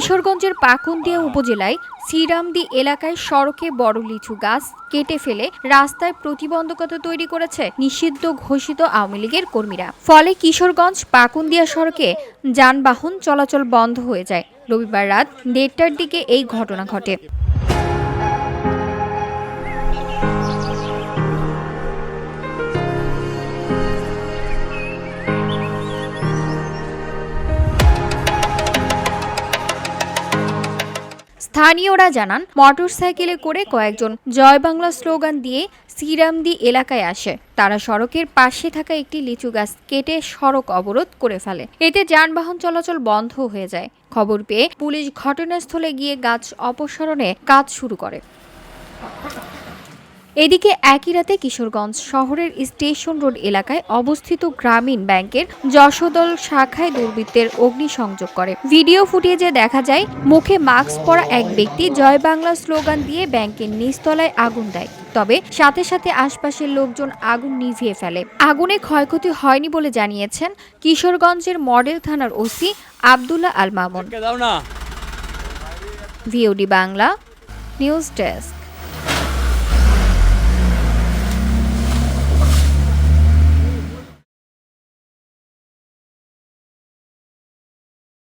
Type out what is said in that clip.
কিশোরগঞ্জের পাকুন্দিয়া উপজেলায় শ্রীরামদি এলাকায় সড়কে বড় লিচু গাছ কেটে ফেলে রাস্তায় প্রতিবন্ধকতা তৈরি করেছে নিষিদ্ধ ঘোষিত আওয়ামী লীগের কর্মীরা। ফলে কিশোরগঞ্জ পাকুন্দিয়া সড়কে যানবাহন চলাচল বন্ধ হয়ে যায়। রবিবার রাত দেড়টার দিকে এই ঘটনা ঘটে। স্থানীয়রা জানান, মোটরসাইকেলে করে কয়েকজন জয় বাংলা স্লোগান দিয়ে শ্রীরামদি এলাকায় আসে। তারা সড়কের পাশে থাকা একটি লিচু গাছ কেটে সড়ক অবরোধ করে ফেলে। এতে যানবাহন চলাচল বন্ধ হয়ে যায়। খবর পেয়ে পুলিশ ঘটনাস্থলে গিয়ে গাছ অপসারণে কাজ শুরু করে। এদিকে একই রাতে কিশোরগঞ্জ শহরের স্টেশন রোড এলাকায় অবস্থিত গ্রামীণ ব্যাংকের যশোদল শাখায় দুর্বৃত্তের অগ্নিসংযোগ করে। ভিডিও ফুটেজে দেখা যায় মুখে মাস্ক পরা এক ব্যক্তি জয় বাংলা স্লোগান দিয়ে ব্যাংকের নিচতলায় আগুন দেয়। তবে সাথে সাথে আশপাশের লোকজন আগুন নিভিয়ে ফেলে। আগুনে ক্ষয়ক্ষতি হয়নি বলে জানিয়েছেন কিশোরগঞ্জের মডেল থানার OC Abdullah Al Mamun. VOD Bangla news desk.